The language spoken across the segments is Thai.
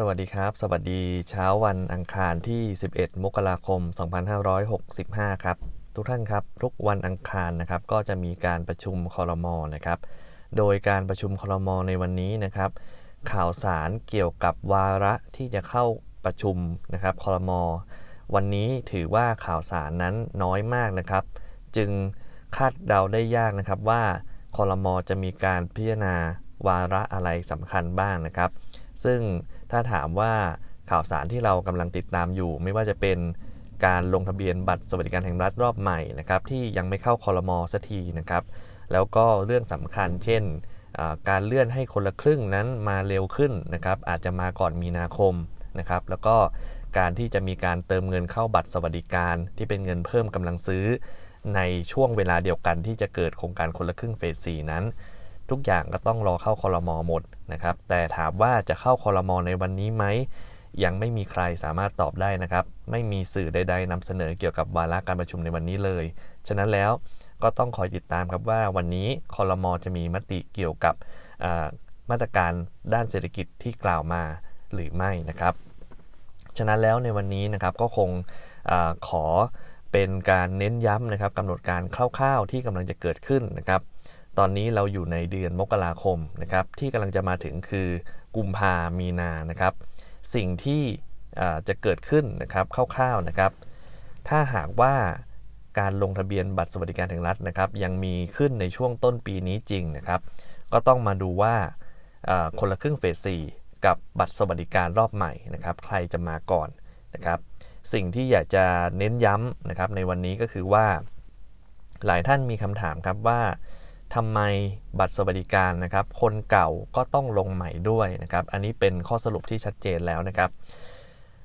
สวัสดีครับ สวัสดีเช้าวันอังคารที่ 11 มกราคม 2565 ครับ ทุกท่านครับ ทุกวันอังคารนะครับ ก็จะมีการประชุมคอรมอนะครับ โดยการประชุมคอรมอในวันนี้นะครับ ข่าวสารเกี่ยวกับวาระที่จะเข้าประชุมนะครับคอรมอวันนี้ถือว่าข่าวสารนั้นน้อยมากนะครับ จึงคาดเดาได้ยากนะครับว่าคอรมอจะมีการพิจารณาวาระอะไรสำคัญบ้างนะครับ ซึ่ง ถ้าถามว่าข่าวสารที่เรากำลังติดตามอยู่ ไม่ว่าจะเป็นการลงทะเบียนบัตรสวัสดิการแห่งรัฐรอบใหม่นะครับที่ยังไม่เข้าคอรมอสักทีนะครับแล้วก็เรื่องสำคัญเช่น การเลื่อนให้คนละครึ่งนั้นมาเร็วขึ้นนะครับอาจจะมาก่อนมีนาคมนะครับแล้วก็การที่จะมีการเติมเงินเข้าบัตรสวัสดิการที่เป็นเงินเพิ่มกำลังซื้อ ในช่วงเวลาเดียวกันที่จะเกิดโครงการคนละครึ่งเฟส 4 นั้น ทุกอย่างก็ต้องรอเข้าคอรมอหมดนะครับ แต่ถามว่าจะเข้าคอรมอในวันนี้ไหม ยังไม่มีใครสามารถตอบได้นะครับ ไม่มีสื่อใด ๆนำเสนอเกี่ยวกับวาระการประชุมในวันนี้เลย ฉะนั้นแล้วก็ต้องคอยติดตามครับว่าวันนี้คอรมอจะมีมติเกี่ยวกับมาตรการด้านเศรษฐกิจที่กล่าวมาหรือไม่นะครับ ฉะนั้นแล้วในวันนี้นะครับก็คงอขอเป็นการเน้นย้ำนะครับกำหนดการคร่าวๆที่กำลังจะเกิดขึ้นนะครับ ตอนนี้เราอยู่ในเดือนมกราคมนะครับที่กำลังจะมาถึงคือกุมภามีนานะครับ สิ่งที่จะเกิดขึ้นนะครับคร่าวๆนะครับ ถ้าหากว่าการลงทะเบียนบัตรสวัสดิการแห่งรัฐนะครับ ยังมีขึ้นในช่วงต้นปีนี้จริงนะครับ ก็ต้องมาดูว่าอ่าคนละครึ่งเฟส 4 กับบัตรสวัสดิการรอบใหม่นะครับ ใครจะมาก่อนนะครับ สิ่งที่อยากจะเน้นย้ำนะครับในวันนี้ก็คือว่า หลายท่านมีคำถามครับว่า ทำไมบัตรสวัสดิการนะครับ คนเก่าก็ต้องลงใหม่ด้วยนะครับ อันนี้เป็นข้อสรุปที่ชัดเจนแล้วนะครับ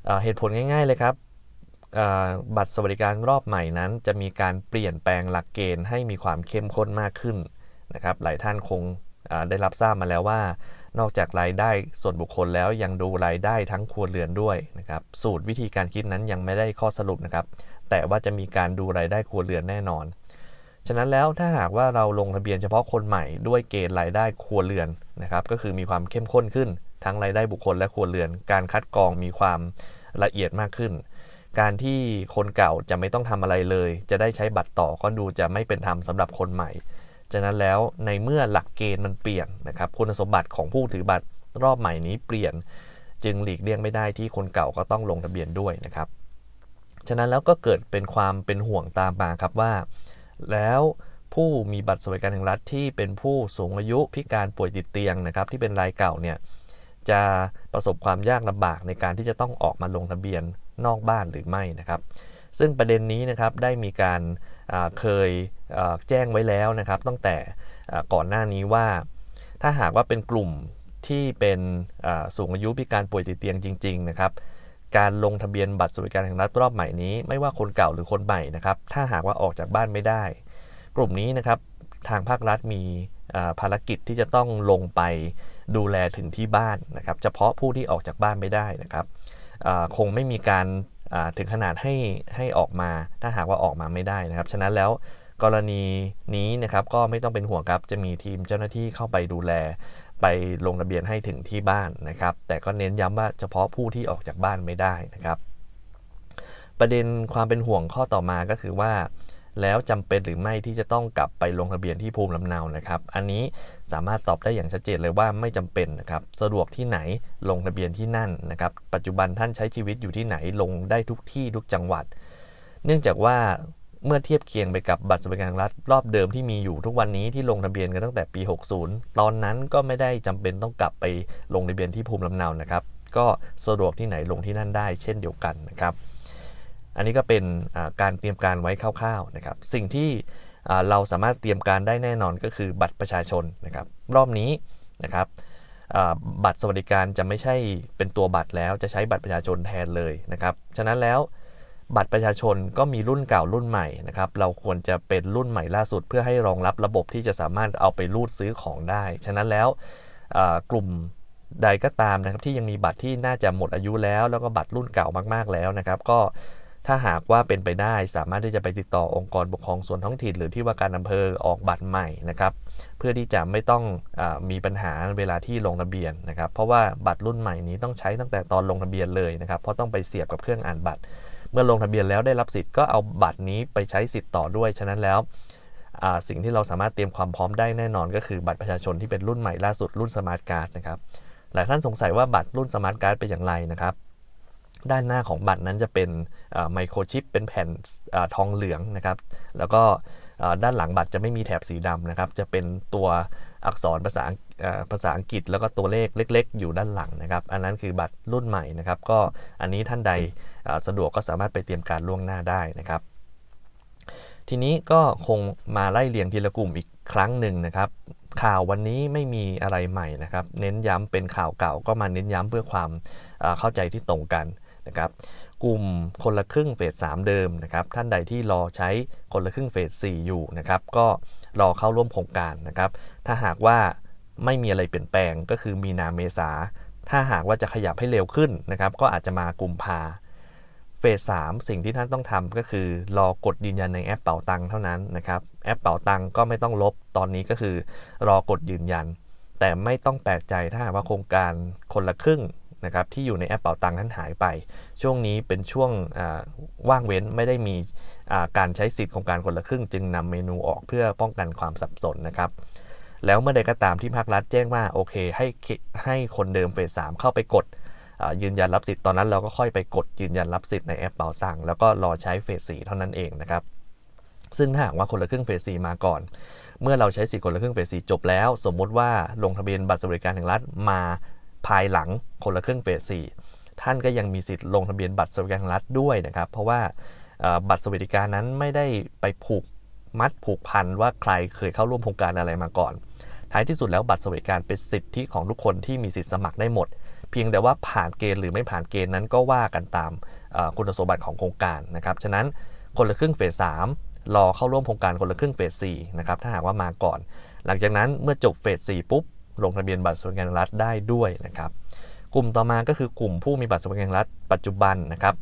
เเหตุผลง่ายๆเลยครับบัตรสวัสดิการรอบใหม่นั้น จะมีการเปลี่ยนแปลงหลักเกณฑ์ให้มีความเข้มข้นมากขึ้นนะครับ หลายท่านคงได้รับทราบมาแล้วว่า นอกจากรายได้ส่วนบุคคลแล้วยังดูรายได้ทั้งครัวเรือนด้วยนะครับ สูตรวิธีการคิดนั้นยังไม่ได้ข้อสรุปนะครับ แต่ว่าจะมีการดูรายได้ครัวเรือนแน่นอน ฉะนั้นแล้วถ้าหากว่าเราลงทะเบียนเฉพาะคนใหม่ด้วยเกณฑ์รายได้ครัวเรือนนะครับก็คือมีความเข้มข้นขึ้น ทั้งรายได้บุคคลและครัวเรือน การคัดกรองมีความละเอียดมากขึ้น การที่คนเก่าจะไม่ต้องทำอะไรเลย จะได้ใช้บัตรต่อก็ดูจะไม่เป็นธรรมสำหรับคนใหม่ ฉะนั้นแล้วในเมื่อหลักเกณฑ์มันเปลี่ยนนะครับคุณสมบัติของผู้ถือบัตรรอบใหม่นี้เปลี่ยน จึงหลีกเลี่ยงไม่ได้ที่คนเก่าก็ต้องลงทะเบียนด้วยนะครับ ฉะนั้นแล้วก็เกิดเป็นความเป็นห่วงตามมาครับว่า แล้วผู้มีบัตรสวัสดิการแห่งรัฐที่เป็นผู้สูงอายุพิการป่วยติดเตียงนะครับที่เป็นรายเก่าเนี่ยจะประสบความยากลำบากในการที่จะต้องออกมาลงทะเบียนนอกบ้านหรือไม่นะครับ ซึ่งประเด็นนี้นะครับได้มีการเคยแจ้งไว้แล้วนะครับ ตั้งแต่ก่อนหน้านี้ว่า ถ้าหากว่าเป็นกลุ่มที่เป็นสูงอายุพิการป่วยติดเตียงจริง ๆ นะครับ การลงทะเบียนบัตรสวัสดิการแห่งรัฐรอบใหม่นี้ ไม่ว่าคนเก่าหรือคนใหม่นะครับ ถ้าหากว่าออกจากบ้านไม่ได้ กลุ่มนี้นะครับทางภาครัฐมีภารกิจที่จะต้องลงไปดูแลถึงที่บ้านนะครับ เฉพาะผู้ที่ออกจากบ้านไม่ได้นะครับคงไม่มีการถึงขนาดให้ให้ออกมาถ้าหากว่าออกมาไม่ได้นะครับ ฉะนั้นแล้วกรณีนี้นะครับก็ไม่ต้องเป็นห่วงครับจะมีทีมเจ้าหน้าที่เข้าไปดูแล ไปลงทะเบียนให้ถึงที่บ้านนะครับ แต่ก็เน้นย้ำว่าเฉพาะผู้ที่ออกจากบ้านไม่ได้นะครับ ประเด็นความเป็นห่วงข้อต่อมาก็คือว่า แล้วจำเป็นหรือไม่ที่จะต้องกลับไปลงทะเบียนที่ภูมิลำเนานะครับ อันนี้สามารถตอบได้อย่างชัดเจนเลยว่าไม่จำเป็นนะครับสะดวกที่ไหนลงทะเบียนที่นั่นนะครับ ปัจจุบันท่านใช้ชีวิตอยู่ที่ไหนลงได้ทุกที่ทุกจังหวัด เนื่องจากว่า เมื่อเทียบเคียงไปกับบัตรสวัสดิการแห่งรัฐรอบเดิมที่มีอยู่ทุกวันนี้ที่ลงทะเบียนกันตั้งแต่ปี 60 ตอนนั้นก็ไม่ได้จำเป็นต้องกลับไปลงทะเบียนที่ภูมิลำเนานะครับ ก็สะดวกที่ไหนลงที่นั่นได้เช่นเดียวกันนะครับ อันนี้ก็เป็นการเตรียมการไว้คร่าวๆนะครับ สิ่งที่เราสามารถเตรียมการได้แน่นอนก็คือบัตรประชาชนนะครับ รอบนี้นะครับบัตรสวัสดิการจะไม่ใช่เป็นตัวบัตรแล้วจะใช้บัตรประชาชนแทนเลยนะครับ ฉะนั้นแล้ว บัตรประชาชนก็มีรุ่นเก่ารุ่นใหม่นะครับ เราควรจะเป็นรุ่นใหม่ล่าสุด เพื่อให้รองรับระบบที่จะสามารถเอาไปรูดซื้อของได้ ฉะนั้นแล้วกลุ่มใดก็ตามนะครับที่ยังมีบัตรที่น่าจะหมดอายุแล้ว แล้วก็บัตรรุ่นเก่ามากๆแล้วนะครับ ก็ถ้าหากว่าเป็นไปได้สามารถที่จะไปติดต่อองค์กรปกครองส่วนท้องถิ่น หรือที่ว่าการอำเภอออกบัตรใหม่นะครับ เพื่อที่จะไม่ต้องอมีปัญหาเวลาที่ลงทะเบียนนะครับ เพราะว่าบัตรรุ่นใหม่นี้ต้องใช้ตั้งแต่ตอนลงทะเบียนเลยนะครับ เพราะต้องไปเสียบกับเครื่องอ่านบัตร เมื่อลงทะเบียนแล้วได้รับสิทธิ์ก็เอาบัตรนี้ไปใช้สิทธิ์ต่อด้วย ฉะนั้นแล้วสิ่งที่เราสามารถเตรียมความพร้อมได้แน่นอน ก็คือบัตรประชาชนที่เป็นรุ่นใหม่ล่าสุดรุ่นสมาร์ทการ์ดนะครับหลายท่านสงสัยว่าบัตรรุ่นสมาร์ทการ์ดเป็นอย่างไรนะครับด้านหน้าของบัตรนั้นจะเป็นไมโครชิปเป็นแผ่นอทองเหลืองนะครับ แล้วก็ ด้านหลังบัตรจะไม่มีแถบสีดำนะครับ จะเป็นตัวอักษรภาษาภาษาอังกฤษแล้วก็ตัวเลขเล็ก ๆ อยู่ด้านหลังนะครับ อันนั้นคือบัตรรุ่นใหม่นะครับ ก็อันนี้ท่านใดสะดวกก็สามารถไปเตรียมการล่วงหน้าได้นะครับ ทีนี้ก็คงมาไล่เรียงทีละกลุ่มอีกครั้งหนึ่งนะครับ ข่าววันนี้ไม่มีอะไรใหม่นะครับ เน้นย้ำเป็นข่าวเก่าก็มาเน้นย้ำเพื่อความเข้าใจที่ตรงกันนะครับ กลุ่มคนละครึ่งเฟส3เดิมนะครับท่านใดที่รอใช้คนละครึ่งเฟส4อยู่นะครับก็รอเข้าร่วมโครงการนะครับถ้าหากว่าไม่มีอะไรเปลี่ยนแปลงก็คือมีนาเมษา ถ้าหากว่าจะขยับให้เร็วขึ้นนะครับก็อาจจะมากุมภาเฟส3สิ่งที่ท่านต้องทำก็คือ รอกดยืนยันในแอปเป๋าตังเท่านั้นนะครับแอปเป๋าตังก็ไม่ต้องลบตอนนี้ก็คือ รอกดยืนยัน แต่ไม่ต้องแปลกใจถ้าหากว่าโครงการคนละครึ่ง นะครับที่อยู่ในแอปเป๋าตังค์นั้นหายไป ช่วงนี้เป็นช่วงว่างเว้นไม่ได้มีการใช้สิทธิ์ของการคนละครึ่ง จึงนำเมนูออกเพื่อป้องกันความสับสนนะครับแล้วเมื่อใดก็ตามที่ภาครัฐแจ้งว่าโอเคให้ให้คนเดิมเฟสสามเข้าไปกดยืนยันรับสิทธิ์ตอนนั้นเราก็ค่อยไปกดยืนยันรับสิทธิ์ในแอปเป๋าตังค์แล้วก็รอใช้เฟสสี่เท่านั้นเองนะครับซึ่งถ้าหากว่าคนละครึ่งเฟสสี่มาก่อน เมื่อเราใช้สิทธิ์คนละครึ่งเฟสสี่จบแล้ว สมมุติว่าลงทะเบียนบัตรสวัสดิการแห่งรัฐมา ภายหลังคนละครึ่งเฟสสี่ท่านก็ยังมีสิทธิ์ลงทะเบียนบัตรสวัสดิการรัฐด้วยนะครับ เพราะว่าบัตรสวัสดิการนั้นไม่ได้ไปผูกมัดผูกพันว่าใครเคยเข้าร่วมโครงการอะไรมาก่อน ท้ายที่สุดแล้วบัตรสวัสดิการเป็นสิทธิของทุกคนที่มีสิทธิสมัครได้หมด เพียงแต่ว่าผ่านเกณฑ์หรือไม่ผ่านเกณฑ์นั้นก็ว่ากันตามคุณสมบัติของโครงการนะครับ ฉะนั้นคนละครึ่งเฟสสามรอเข้าร่วมโครงการคนละครึ่งเฟสสี่นะครับ ถ้าหากว่ามาก่อน หลังจากนั้นเมื่อจบเฟสสี่ปุ๊บ ลงทะเบียนบัตรสวัสดิการรัฐได้ด้วยนะครับ กลุ่มต่อมาก็คือกลุ่มผู้มีบัตรสวัสดิการรัฐปัจจุบันนะครับ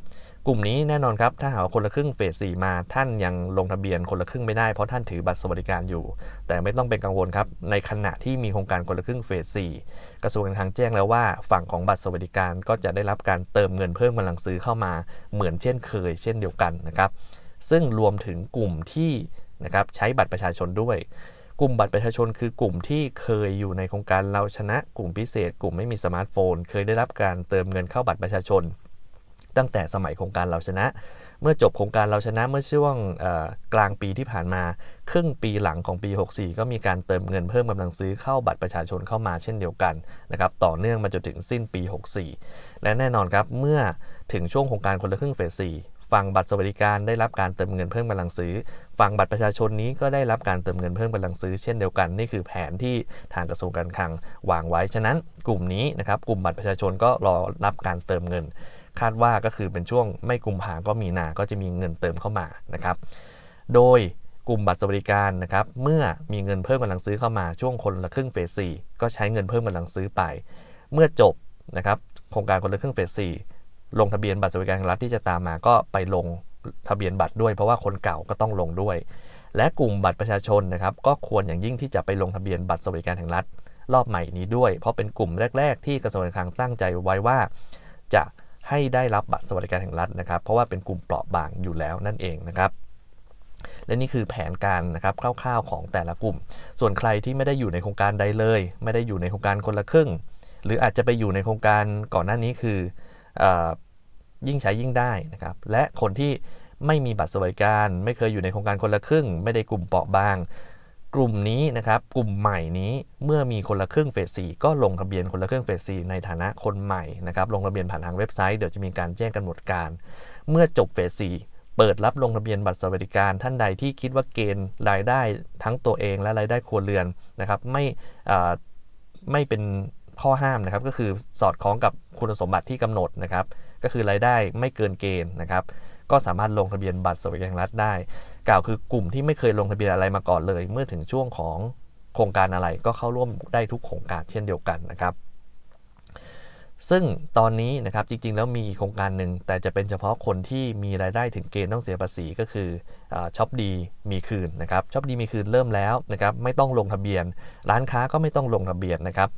กลุ่มนี้แน่นอนครับถ้าหากคนละครึ่งเฟสสี่มาท่านยังลงทะเบียนคนละครึ่งไม่ได้เพราะท่านถือบัตรสวัสดิการอยู่ แต่ไม่ต้องเป็นกังวลครับในขณะที่มีโครงการคนละครึ่งเฟสสี่กระทรวงการคลังแจ้งแล้วว่า ฝั่งของบัตรสวัสดิการก็จะได้รับการเติมเงินเพิ่มกำลังซื้อเข้ามาเหมือนเช่นเคย เช่นเดียวกันนะครับซึ่งรวมถึงกลุ่มที่นะครับใช้บัตรประชาชนด้วย กลุ่มบัตรประชาชนคือกลุ่มที่เคยอยู่ในโครงการเราชนะ กลุ่มพิเศษ กลุ่มไม่มีสมาร์ทโฟน เคยได้รับการเติมเงินเข้าบัตรประชาชน ตั้งแต่สมัยโครงการเราชนะ เมื่อจบโครงการเราชนะเมื่อช่วงกลางปีที่ผ่านมา ครึ่งปีหลังของปี 64 ก็มีการเติมเงินเพิ่มกำลังซื้อเข้าบัตรประชาชนเข้ามาเช่นเดียวกันนะครับต่อเนื่องมาจนถึงสิ้นปี 64 และแน่นอนครับเมื่อถึงช่วงโครงการคนละครึ่งเฟส4ฝั่งบัตรสวัสดิการได้รับการเติมเงินเพิ่มกำลังซื้อ ฝั่งบัตรประชาชนนี้ก็ได้รับการเติมเงินเพิ่มกำลังซื้อเช่นเดียวกันนี่คือแผนที่ทางกระทรวงการคลังวางไว้ ฉะนั้นกลุ่มนี้นะครับกลุ่มบัตรประชาชนก็รอรับการเติมเงิน คาดว่าก็คือเป็นช่วงไม่กุมภาก็มีนาก็จะมีเงินเติมเข้ามานะครับ โดยกลุ่มบัตรสวัสดิการนะครับเมื่อมีเงินเพิ่มกำลังซื้อเข้ามาช่วงคนละครึ่งเฟสสี่ก็ใช้เงินเพิ่มกำลังซื้อไป เมื่อจบนะครับโครงการคนละครึ่งเฟสสี่ลงทะเบียนบัตรสวัสดิการรัฐที่จะตามมาก็ไปลง ทะเบียนบัตรด้วยเพราะว่าคนเก่าก็ต้องลงด้วย และกลุ่มบัตรประชาชนนะครับก็ควรอย่างยิ่งที่จะไปลงทะเบียนบัตรสวัสดิการแห่งรัฐ รอบใหม่นี้ด้วย เพราะเป็นกลุ่มแรก ๆ ที่กระทรวงการคลังตั้งใจไว้ว่า จะให้ได้รับบัตรสวัสดิการแห่งรัฐนะครับ เพราะว่าเป็นกลุ่มเปราะบางอยู่แล้วนั่นเองนะครับและนี่คือแผนการนะครับคร่าวๆของแต่ละกลุ่ม ส่วนใครที่ไม่ได้อยู่ในโครงการใดเลย ไม่ได้อยู่ในโครงการคนละครึ่ง หรืออาจจะไปอยู่ในโครงการก่อนหน้านี้คืออ ยิ่งใช้ยิ่งได้นะครับ และคนที่ไม่มีบัตรสวัสดิการ ไม่เคยอยู่ในโครงการคนละครึ่ง ไม่ได้กลุ่มเปราะบาง กลุ่มนี้นะครับ กลุ่มใหม่นี้เมื่อมีคนละครึ่งเฟสสี่ก็ลงทะเบียนคนละครึ่งเฟสสี่ในฐานะคนใหม่นะครับ ลงทะเบียนผ่านทางเว็บไซต์เดี๋ยวจะมีการแจ้งกำหนดการ เมื่อจบเฟสสี่เปิดรับลงทะเบียนบัตรสวัสดิการท่านใดที่คิดว่าเกณฑ์รายได้ทั้งตัวเองและรายได้ครัวเรือนนะครับ ไม่ไม่เป็นข้อห้ามนะครับ ก็คือสอดคล้องกับคุณสมบัติที่กำหนดนะครับ ก็คือรายได้ไม่เกินเกณฑ์นะครับ ก็สามารถลงทะเบียนบัตรสวัสดิการรัฐได้ กล่าวคือกลุ่มที่ไม่เคยลงทะเบียนอะไรมาก่อนเลย เมื่อถึงช่วงของโครงการอะไรก็เข้าร่วมได้ทุกโครงการเช่นเดียวกันนะครับซึ่งตอนนี้นะครับจริงๆ แล้วมีโครงการหนึ่งแต่จะเป็นเฉพาะคนที่มีรายได้ถึงเกณฑ์ต้องเสียภาษีก็คือช็อปดีมีคืนนะครับช็อปดีมีคืนเริ่มแล้วนะครับไม่ต้องลงทะเบียน ร้านค้าก็ไม่ต้องลงทะเบียนนะครับ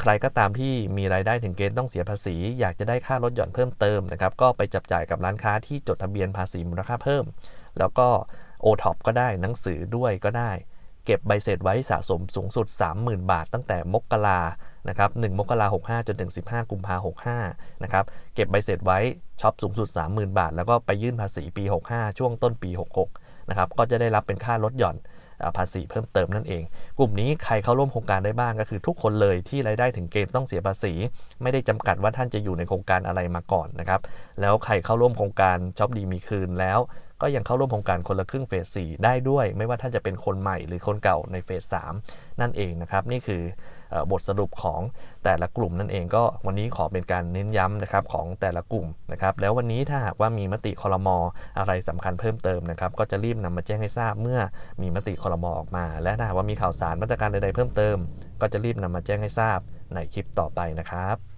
ใครก็ตามที่มีรายได้ถึงเกณฑ์ต้องเสียภาษี อยากจะได้ค่าลดหย่อนเพิ่มเติมนะครับก็ไปจับจ่ายกับร้านค้าที่จดทะเบียนภาษีมูลค่าเพิ่ม แล้วก็ o t o p ก็ได้หนังสือด้วยก็ได้ เก็บใบเสร็จไว้สะสมสูงสุด 30,000 บาท ตั้งแต่มกรานะครับ1มกรา65จนถึง 15 กุมภา65นะครับเก็บใบเสร็จไว้ช็อปสูงสุด 30,000 บาท แล้วก็ไปยื่นภาษีปี 65 ช่วงต้นปี 66นะครับก็จะได้รับเป็นค่าลดหย่อน ภาษีเพิ่มเติมนั่นเอง กลุ่มนี้ใครเข้าร่วมโครงการได้บ้างก็คือทุกคนเลยที่รายได้ถึงเกณฑ์ต้องเสียภาษี ไม่ได้จำกัดว่าท่านจะอยู่ในโครงการอะไรมาก่อนนะครับแล้วใครเข้าร่วมโครงการช็อปดีมีคืนแล้ว ก็ยังเข้าร่วมโครงการคนละครึ่งเฟส4ได้ด้วย ไม่ว่าท่านจะเป็นคนใหม่หรือคนเก่าในเฟส3นั่นเองนะครับ นี่คือบทสรุปของแต่ละกลุ่มนั่นเองก็วันนี้ขอเป็นการเน้นย้ำนะครับของแต่ละกลุ่มนะครับแล้ววันนี้ถ้าหากว่ามีมติคอรมออะไรสำคัญเพิ่มเติมนะครับก็จะรีบนำมาแจ้งให้ทราบเมื่อมีมติคอรมอออกมา และถ้าหากว่ามีข่าวสารมาตรการใดๆเพิ่มเติม ก็จะรีบนำมาแจ้งให้ทราบในคลิปต่อไปนะครับ